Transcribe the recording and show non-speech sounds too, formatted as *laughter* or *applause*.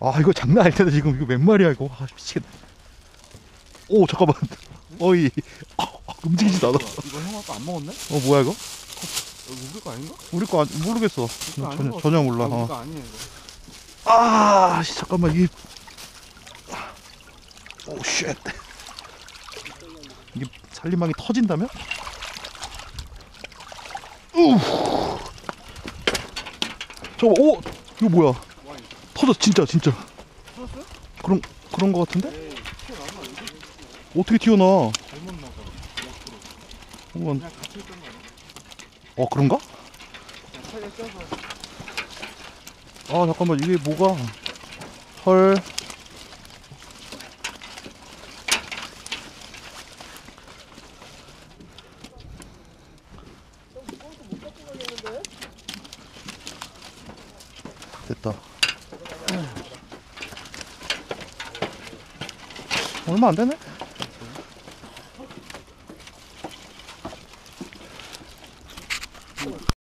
아 이거 장난 아닐 텐데 지금 이거 몇 마리야 이거 아 미치겠네 오 잠깐만 *laughs* 어이 아, 아, 움직이지도 않아 이거 형 아까 안 먹었네? 어 뭐야 이거? 이거 우리 거 아닌가? 우리 거 아니, 모르겠어 우리 거 아닌 전혀, 것 전혀. 몰라 아, 우리 어. 거 아니에요 아 씨, 잠깐만 이게 오쉣 이게 살림망이 터진다면? 우 저거 오 이거 뭐야 터졌 진짜 진짜 풀었어요? 그런 그런 거 같은데 에이? 어떻게 튀어나와 잘못 나가 그냥 같이 있던 거 아니야? 어 그런가? 아 잠깐만 이게 뭐가 헐 됐다 얼마 안 되네?